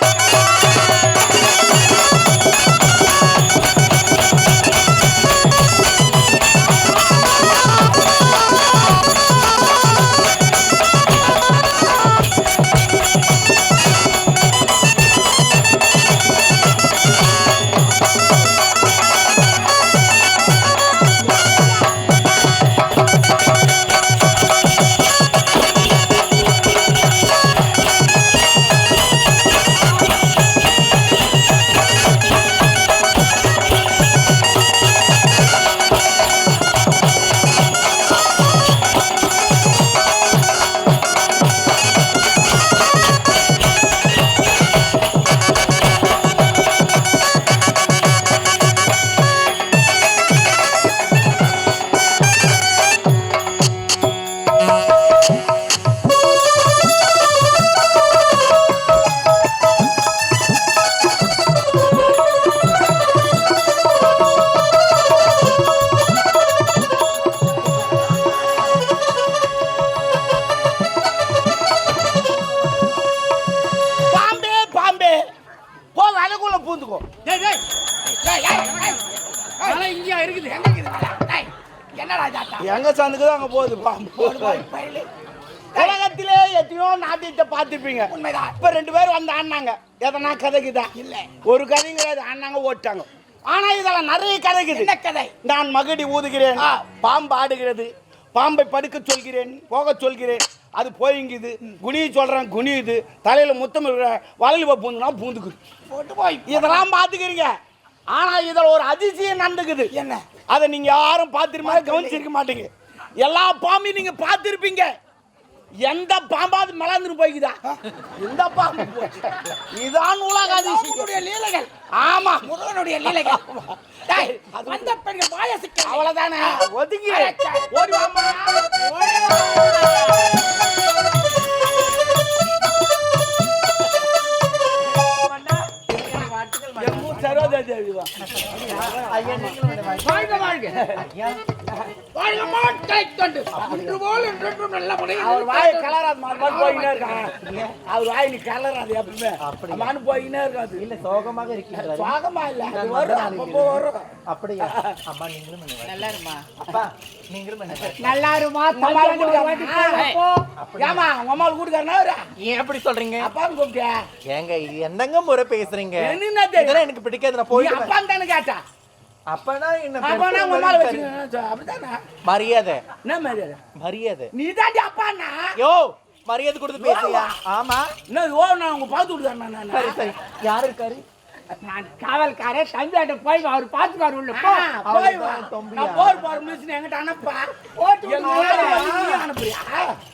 பாம்பே பாம்பே போ வலைக்குள்ள பூந்துக்கோ இங்கேயா இருக்குது? எங்க இருக்குது? என்னடா எங்க சந்துக்கு தான் அங்க போகுது பாம்பு. உலகத்திலே எத்தனையோ நாட்டியத்தை பார்த்துருப்பீங்க உண்மைதான். இப்ப ரெண்டு பேரும் வந்து ஆடினாங்க. எதனா கதைக்குதா இல்ல. ஒரு கதையும் கிடையாது ஆடினாங்க ஓட்டாங்க ஆனா இதெல்லாம் நிறைய கதைக்குது. என்ன கதை? நான் மகுடி ஊதுகிறேன். பாம்பு ஆடுகிறது. பாம்பை படுக்க சொல்கிறேன் போக சொல்கிறேன். அது போயிங்குது. குனிய சொல்றேன் குனியுது தலையில முத்தம் இருக்கிறேன் வலையில போய் பூந்துனா பூந்துக்குது. போய். இதெல்லாம் பார்த்துக்கிறீங்க. ஆனா இதுல ஒரு அதிசயம் நடந்துக்குது. என்ன? அதை நீங்க யாரும் பார்த்திருமா கவனிச்சிருக்க மாட்டீங்க. எல்லா பாம்பையும் நீங்க பார்த்திருப்பீங்க எந்த பாம்பாவது மலர்ந்துட்டு போய்க்குதா? எந்த பாம்பு போச்சு? இதான் உலக அதிசயம் முருகனுடைய லீலைகள். ஆமா. முருகனுடைய லீலைகள். வந்த பெண்கள் வாயசிக்க அவ்வளவுதானே? ஒதுங்கி. ஓடி ஊர் சரோஜா தேவி. வாழ்க வாழ்க வாழ்க மாட்டை கொண்டு அன்று போல் என்றென்றும் நல்ல அவர் வாய் கலராது மாறு போயினே இருக்கான் அவர் வாய் நீ கலராது எப்பவுமே மானு போயினே இருக்காது. இல்ல சோகமாக இருக்கின்றாரு. சுவாகமா இல்ல அது வரும் அப்பப்போ வரும். அப்படியா? அம்மா நீங்களும் நல்லா இருமா அப்பா நீங்களும் நல்லா இருமா கூட்டிக்காரனா? ஏம்மா உங்க அம்மாவை கூட்டிக்காரனா? ஏன் எப்படி சொல்றீங்க? அப்பான்னு கூப்பிட்டியா? ஏங்க என்னங்க முறை பேசுறீங்க? இதெல்லாம் எனக்கு பிடிக்காது நான் போயிடுவேன் அப்பான்னு தானே கேட்டா? அப்பனா என்ன அப்பனா உங்க. அப்படிதானே? மரியாதை என்ன மரியாதை? மரியாதை நீதாண்டி அப்பான்னா? யோ மரியாதை கொடுத்து பேசியா ஆமா என்ன ஓ, நான் உங்க பார்த்து விட்டுக்காரனா நானு? சரி சரி யார் இருக்காரு நான் காவல்காரன் போய் அவர் பார்த்துக்காரு உள்ள போய்? நான் போர் போற முடிச்சுன்னு அனுப்பா. நீ அனுப்புறியா?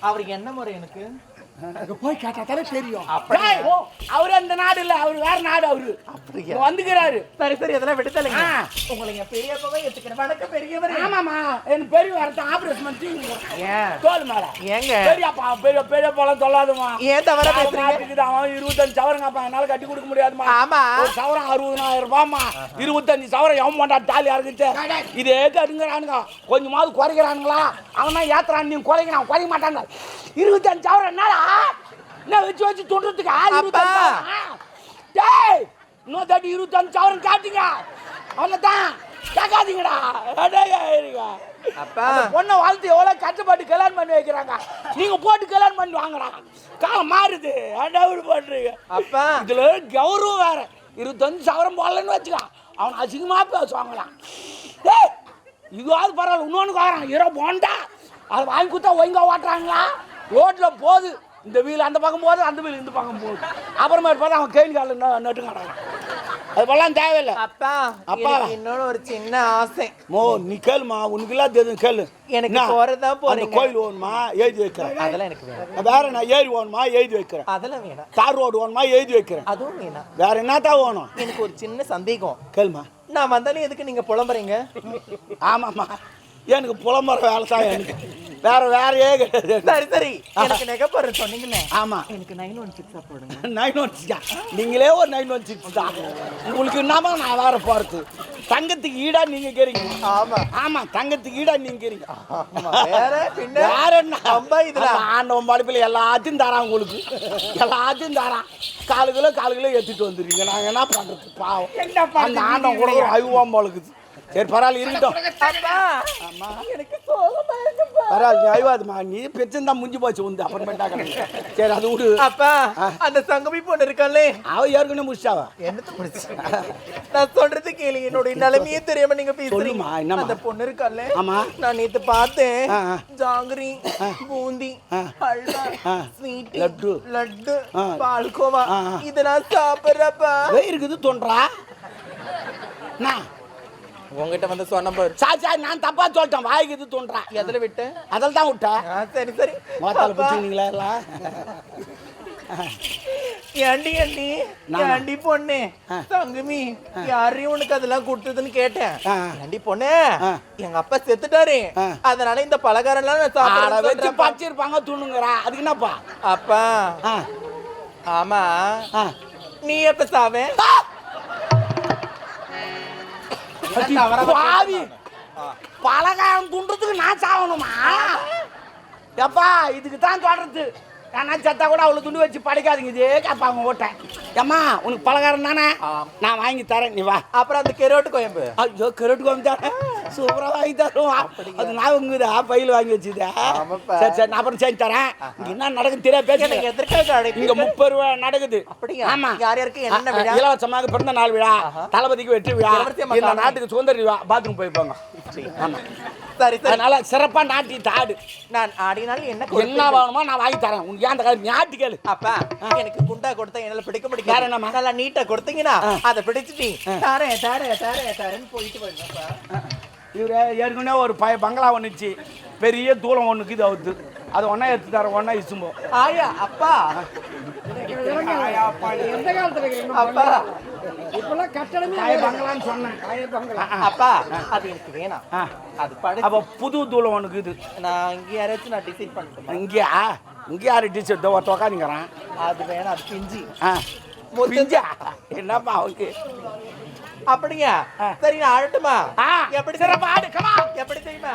அவருக்கு என்ன முறை எனக்கு அங்க போய் கேட்டா தானே தெரியும் அவரு அந்த நாடு இல்ல அவரு வேற நாடு அவரு. அப்படியா? வந்துக்கிறாரு. சரி சரி அதெல்லாம் விடுதலைங்க. ஆ. உங்களை என் பெரியப்பாவே எடுத்துக்கிறேன் வணக்கம் பெரியவர். ஆமாமா என் பெரிய வரட்டும் ஆபரேஷன் பண்ணி தோல் மேல. ஏங்க? பெரியப்பா பெரிய பெரிய பழம் சொல்லாதுமா ஏன் தவறா பேசுறீங்க? அவன் இருபத்தஞ்சு சவரங்கப்பா என்னால கட்டி கொடுக்க முடியாதுமா ஆமா. ஒரு சவரம் அறுபதாயிரம் ரூபாய்மா இருபத்தஞ்சு சவரம் எவன் மாட்டா? தாலி அறுக்குச்சு இதே கடுங்கிறானுங்க கொஞ்சமாவது குறைக்கிறானுங்களா? அவன் ஏத்துறான். நீ குறைக்கிறான். குறைக்க மாட்டாங்க இருபத்தஞ்சு சவரம் என்னடா? என்ன வச்சு வச்சு துண்டுறதுக்கு இருபத்தஞ்சு சவரம்? டேய் இன்னும் தட்டி இருபத்தஞ்சு சவரம் காட்டுங்க. அவனை தான் கேட்காதீங்கடா. அப்பா! பொண்ணை வாழ்த்து எவ்வளவு கஷ்டப்பட்டு கல்யாணம் பண்ணி வைக்கிறாங்க. நீங்க போட்டு கல்யாணம் பண்ணி வாங்கடா. காலம் மாறுது. அடவுடு பண்றீங்க. அப்பா! இதுல கௌரவம் வேற. இருபத்தஞ்சு சவரம் போடலன்னு வச்சுக்கோ. அவன் அசிங்கமா பேசுவாங்களாம் ஏய் இதுவாவது பரவாயில்ல. இன்னொன்று வரான் இரோ போண்டா. அதை வாங்கி கொடுத்தா ஒழுங்கா ஓட்டுறாங்களா? ரோட்ல போகுது. இந்த வீல் அந்த பக்கம் போகுது அந்த வீல் இந்த பக்கம் போகுது. அப்புறமா பார்த்தா அவன் கேள்வி காலில் நட்டுங்கிறான் அதுபெல்லாம் தேவையில்லை. அப்பா அப்பா. இன்னொரு ஒரு சின்ன ஆசை. மோ நீ கேளுமா உனக்கு எல்லாம் தெரியும் கேளு. எனக்கு? போறதா போறீங்க. கோயில் ஓணுமா எழுதி வைக்கிறேன் அதெல்லாம் எனக்கு வேணும். வேற நான் ஏரி ஓணுமா எழுதி வைக்கிறேன் அதெல்லாம் வேணாம். தார் ரோடு ஓணுமா எழுதி வைக்கிறேன் அதுவும் வேணாம். வேற என்னதான் ஓணும்? எனக்கு ஒரு சின்ன சந்தேகம். கேளுமா. நான் வந்தாலும் எதுக்கு நீங்க புலம்புறீங்க? ஆமாம்மா. எனக்கு புலம்புற வேலை தான் எனக்கு. வேற வேறையே கிடையாது. சரி சரி. எனக்கு நெகப்போற சொன்னீங்கல்ல. ஆமா. எனக்கு நைன் ஒன் சிக்ஸா போடுங்க. நைன் ஒன் சிக்ஸ் நீங்களே ஒரு நைன் ஒன் சிக்ஸ் தான். உங்களுக்கு என்னமா நான் வேற போறது தங்கத்துக்கு ஈடா நீங்க கேறீங்க. ஆமா. ஆமா தங்கத்துக்கு ஈடா நீங்க கேறீங்க. ஆமா. வேற பின்ன வேற என்ன? அம்பா இதுல. ஆண்டவன் படைப்பில் எல்லாத்தையும் தரான் உங்களுக்கு. எல்லாத்தையும் தரான். காலு கிலோ காலு கிலோ எடுத்துட்டு வந்துருக்கீங்க நாங்க என்ன பண்றது? பாவம். என்ன அந்த ஆண்டவன் கூட ஒரு அழுவாம பழகுது. சரி பரவாயில்ல இருக்கட்டும். எனக்கு பரவாயில்ல நீ அழுவாதுமா நீ பிரச்சனை முடிஞ்சு போச்சு வந்து அப்புறமேட்டா கிடக்கு. சரி அது விடு அப்பா அந்த சங்கமி பொண்ணு இருக்காளே. அவ ஏற்கனவே முடிச்சாவா என்னத்த பிடிச்சு நான் சொல்றது கேளு என்னுடைய நிலைமையே தெரியாம நீங்க பேசுறீங்க. சொல்லுமா, என்னம்மா? அந்த பொண்ணு இருக்கால ஆமா. நான் நேத்து பார்த்தேன். ஜாங்கிரி பூந்தி. ஹல்வா. ஸ்வீட் லட்டு. லட்டு. பால்கோவா. இதெல்லாம் சாப்பிடுறப்பா. இருக்குது தோன்றா. நான் உங்ககிட்ட வந்து சொன்ன பாரு. சாச்சா நான் தப்பா சொல்லிட்டேன். வாய்க்கு இது தோன்றா எதுல விட்டு? அதில் தான் விட்டேன் சரி சரி. மோத்தால பிடிச்சிங்களா எல்லாம்? ஏண்டி ஏண்டி? ஏண்டி பொண்ணு. தங்கமி யாரையும் உனக்கு அதெல்லாம் கொடுத்ததுன்னு கேட்டேன். ஏண்டி பொண்ணு. எங்க அப்பா செத்துட்டாரு. அதனால இந்த பலகாரம் எல்லாம் நான் சாப்பிட வச்சு பச்சிருப்பாங்க துணுங்கிறா அதுக்கு என்னப்பா? அப்பா. ஆமா. நீ எப்ப சாவே? அடி பாவி. பலகாரம் துண்டுறதுக்கு நான் சாகணுமா எப்பா இதுக்கு தான் தொடர்றது நான் சத்தா கூட அவ்வளோ துண்டு வச்சு படைக்காதீங்க. இதே கேட்பாங்க ஓட்டேன் ஏம்மா உனக்கு பலகாரம் தானே. நான் வாங்கி தரேன் நீ வா. அப்புறம் அந்த கெரோட்டு கோயம்பு ஐயோ கரெக்ட் வாங்கி தரேன் சூப்பராக வாங்கி தருவோம். அது நான் உங்குதா பையில் வாங்கி வச்சுதா. சரி சரி நான் அப்புறம் செஞ்சு தரேன். இங்க என்ன நடக்குது தெரியாது பேசுங்க எதற்காக இங்க முப்பது ரூபா நடக்குது. அப்படியா? ஆமா. யார் யாருக்கு என்னென்ன விழா? இலவசமாக பிறந்த நாள் விழா. தளபதிக்கு வெற்றி விழா. இந்த. நாட்டுக்கு சுதந்திர விழா. பாத்ரூம் போயிருப்பாங்க ஆமா. சரி சரி. அதனால சிறப்பா நாட்டி தாடு. நான் ஆடினாலும் என்ன என்ன? வேணுமோ நான் வாங்கி தரேன். உனக்கு ஏன் அந்த காலம் ஞாட்டி கேளு. அப்பா எனக்கு குண்டா கொடுத்தா என்னால பிடிக்க வேற முடியாது என்னம்மா? நல்லா நீட்டா கொடுத்தீங்கன்னா அதை பிடிச்சிட்டு தாரே தாரே தாரே தாரேன்னு போயிட்டு போயிடுங்கப்பா இவரு ஏற்கனவே ஒரு பய பங்களா ஒன்றுச்சு பெரிய தூரம் ஒன்றுக்கு இது அவுத்து. அது ஒன்றா எடுத்து தரேன் ஒன்றா இசும்போ ஆயா அப்பா. எந்த காலத்துல இருக்கிறீங்க? அப்பா. இப்பெல்லாம் கட்டடமே பய பங்களான்னு சொன்னேன். பழைய பங்களா. அப்பா அது எனக்கு வேணாம். அது படி அப்போ புது தூளம் ஒன்றுக்கு இது நான் இங்க யாராச்சும் நான் டிசைட் பண்ணிட்டேன் இங்கேயா? இங்கே யாரு டீச்சர் ஒருத்த உக்காந்துங்கிறான். அது வேணாம் அது பிஞ்சி. ஆ. பிஞ்சா? என்னப்பா அவனுக்கு? அப்படியா? சரி நான் ஆடட்டுமா? எப்படி சிறப்பா ஆடு கமா எப்படி தெரியுமா.